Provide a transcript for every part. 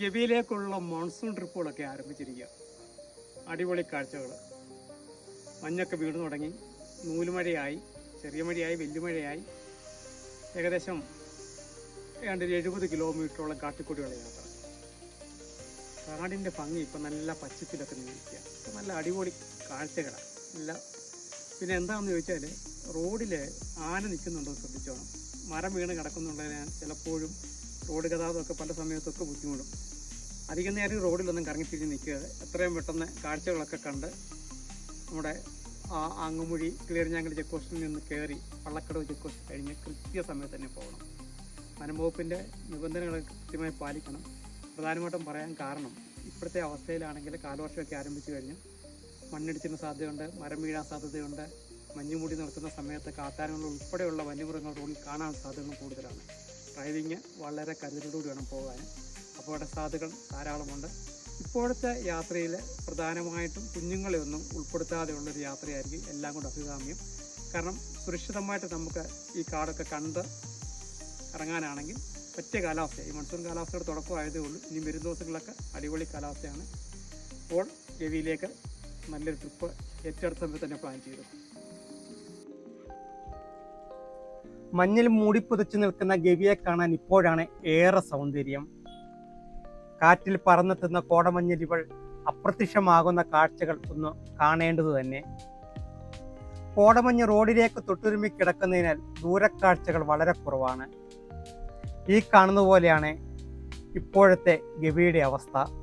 ഗവിയിലേക്കുള്ള monsoon ട്രിപ്പുകളൊക്കെ ആരംഭിച്ചിരിക്കുക അടിപൊളി കാഴ്ചകൾ മഞ്ഞൊക്കെ വീണു തുടങ്ങി. നൂലുമഴയായി ചെറിയ മഴയായി വലിയ ഏകദേശം ഏതാണ്ട് ഒരു എഴുപത് കിലോമീറ്ററോളം കാട്ടിക്കൂടിയുള്ള യാത്ര. കാടിന്റെ ഭംഗി ഇപ്പം നല്ല പച്ചപ്പിലൊക്കെ നിൽക്കുക ഇപ്പം നല്ല അടിപൊളി കാഴ്ചകളാണ് നല്ല പിന്നെ എന്താണെന്ന് ചോദിച്ചാൽ റോഡിൽ ആന നിൽക്കുന്നുണ്ടോ ശ്രദ്ധിച്ചോണം. മരം വീണ് ഞാൻ ചിലപ്പോഴും റോഡ് ഗതാഗതമൊക്കെ പല സമയത്തൊക്കെ ബുദ്ധിമുട്ടും. അധികം നേരം റോഡിലൊന്നും കറങ്ങിത്തിരിഞ്ഞ് നിൽക്കുക. എത്രയും പെട്ടെന്ന് കാഴ്ചകളൊക്കെ കണ്ട് നമ്മുടെ ആ അങ്ങുമൊഴി ക്ലിയറിഞ്ഞാങ്കൽ ചെക്ക് പോസ്റ്റിൽ നിന്ന് കയറി പള്ളക്കടവ് ചെക്ക് പോസ്റ്റ് കഴിഞ്ഞ് കൃത്യസമയത്ത് തന്നെ പോകണം. വനംവകുപ്പിന്റെ നിബന്ധനകൾ കൃത്യമായി പാലിക്കണം. പ്രധാനമായിട്ടും പറയാൻ കാരണം ഇപ്പോഴത്തെ അവസ്ഥയിലാണെങ്കിൽ കാലവർഷമൊക്കെ ആരംഭിച്ചു കഴിഞ്ഞു മണ്ണിടിച്ചിന് സാധ്യതയുണ്ട് മരം വീഴാൻ സാധ്യതയുണ്ട് മഞ്ഞുമൂടി നിർത്തുന്ന സമയത്ത് കാത്താരങ്ങൾ ഉൾപ്പെടെയുള്ള വന്യമൃഗങ്ങൾ റോഡിൽ കാണാൻ സാധ്യതകൾ കൂടുതലാണ്. ഡ്രൈവിങ് വളരെ കരുതലോടുകൂടി വേണം പോകാൻ. അവിടെ സാധ്യതകൾ ധാരാളമുണ്ട്. ഇപ്പോഴത്തെ യാത്രയിൽ പ്രധാനമായിട്ടും കുഞ്ഞുങ്ങളെ ഒന്നും ഉൾപ്പെടുത്താതെയുള്ളൊരു യാത്രയായിരിക്കും എല്ലാം കൊണ്ട് അഭികാമ്യം. കാരണം സുരക്ഷിതമായിട്ട് നമുക്ക് ഈ കാടൊക്കെ കണ്ട് ഇറങ്ങാനാണെങ്കിൽ പറ്റിയ കാലാവസ്ഥ ഈ മൺസൂൺ കാലാവസ്ഥയുടെ തുടക്കമായതേ ഉള്ളൂ. ഇനി വരും ദിവസങ്ങളിലൊക്കെ അടിപൊളി കാലാവസ്ഥയാണ്. അപ്പോൾ ഗവിയിലേക്ക് നല്ലൊരു ട്രിപ്പ് ഏറ്റവും സമയത്ത് തന്നെ പ്ലാൻ ചെയ്തു. മഞ്ഞിൽ മൂടിപ്പുതച്ചു നിൽക്കുന്ന ഗവിയെ കാണാൻ ഇപ്പോഴാണ് ഏറെ സൗന്ദര്യം. കാറ്റിൽ പറന്നെത്തുന്ന കോടമഞ്ഞിലിവൾ അപ്രത്യക്ഷമാകുന്ന കാഴ്ചകൾ ഒന്ന് കാണേണ്ടത് തന്നെ. കോടമഞ്ഞ് റോഡിലേക്ക് തൊട്ടുരുമി കിടക്കുന്നതിനാൽ ദൂരക്കാഴ്ചകൾ വളരെ കുറവാണ്. ഈ കാണുന്ന പോലെയാണ് ഇപ്പോഴത്തെ ഗവിയുടെ അവസ്ഥ.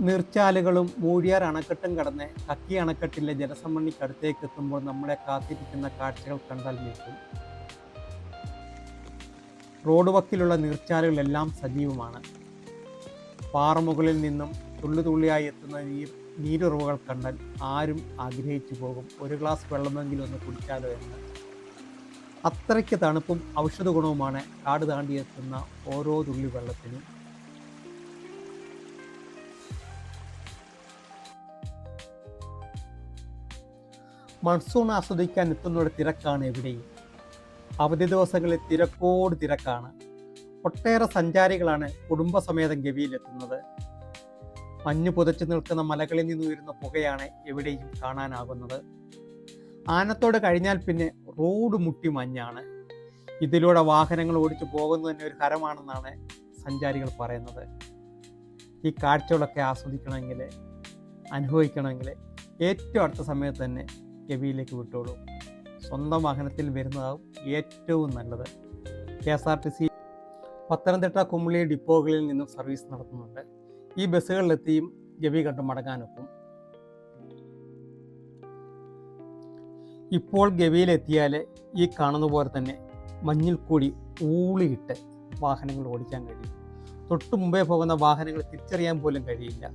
നീർച്ചാലുകളും മൂഴിയാർ അണക്കെട്ടും കടന്ന് കക്കി അണക്കെട്ടിലെ ജലസമ്മണിക്കടുത്തേക്ക് എത്തുമ്പോൾ നമ്മളെ കാത്തിരിക്കുന്ന കാഴ്ചകൾ കണ്ടാൽ നിൽക്കും റോഡ് വക്കിലുള്ള നീർച്ചാലുകളെല്ലാം സജീവമാണ്. പാറമുകളിൽ നിന്നും തുള്ളി തുള്ളിയായി എത്തുന്ന നീർ നീരുറവുകൾ കണ്ടാൽ ആരും ആഗ്രഹിച്ചു പോകും. ഒരു ഗ്ലാസ് വെള്ളമെങ്കിലും ഒന്ന് കുടിച്ചാലോ എന്ന്. അത്രയ്ക്ക് തണുപ്പും ഔഷധ ഗുണവുമാണ് കാട് താണ്ടി എത്തുന്ന ഓരോ തുള്ളി വെള്ളത്തിനും. മൺസൂൺ ആസ്വദിക്കാൻ എത്തുന്നവരുടെ തിരക്കാണ് എവിടെയും അവധി ദിവസങ്ങളിൽ തിരക്കോട് തിരക്കാണ്. ഒട്ടേറെ സഞ്ചാരികളാണ് കുടുംബസമേതം ഗവിയിലെത്തുന്നത്. മഞ്ഞ് പുതച്ചു നിൽക്കുന്ന മലകളിൽ നിന്ന് ഉയരുന്ന പുകയാണ് എവിടെയും കാണാനാകുന്നത്. ആനത്തോട് കഴിഞ്ഞാൽ പിന്നെ റോഡ് മുട്ടി മഞ്ഞാണ്. ഇതിലൂടെ വാഹനങ്ങൾ ഓടിച്ചു പോകുന്നത് തന്നെ ഒരു ഹരമാണെന്നാണ് സഞ്ചാരികൾ പറയുന്നത്. ഈ കാഴ്ചകളൊക്കെ ആസ്വദിക്കണമെങ്കിൽ അനുഭവിക്കണമെങ്കിൽ ഏറ്റവും അടുത്ത സമയത്ത് തന്നെ ഗവിയിലേക്ക് വിട്ടോളൂ. സ്വന്തം വാഹനത്തിൽ വരുന്നതാവും ഏറ്റവും നല്ലത്. K S R T C Pathanamthitta Kumily ഡിപ്പോകളിൽ നിന്നും സർവീസ് നടത്തുന്നുണ്ട്. ഈ ബസ്സുകളിലെത്തിയും ഗവി കണ്ട് മടങ്ങാനൊക്കും. ഇപ്പോൾ ഗവിയിലെത്തിയാൽ ഈ കാണുന്ന പോലെ തന്നെ മഞ്ഞിൽ കൂടി ഊളിയിട്ട് വാഹനങ്ങൾ ഓടിക്കാൻ കഴിയും. തൊട്ടു മുമ്പേ പോകുന്ന വാഹനങ്ങൾ തിരിച്ചറിയാൻ പോലും കഴിയില്ല.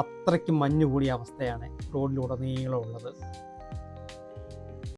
അത്രയ്ക്ക് മഞ്ഞ് കൂടിയ അവസ്ഥയാണ് റോഡിലുടനീളം ഉള്ളത്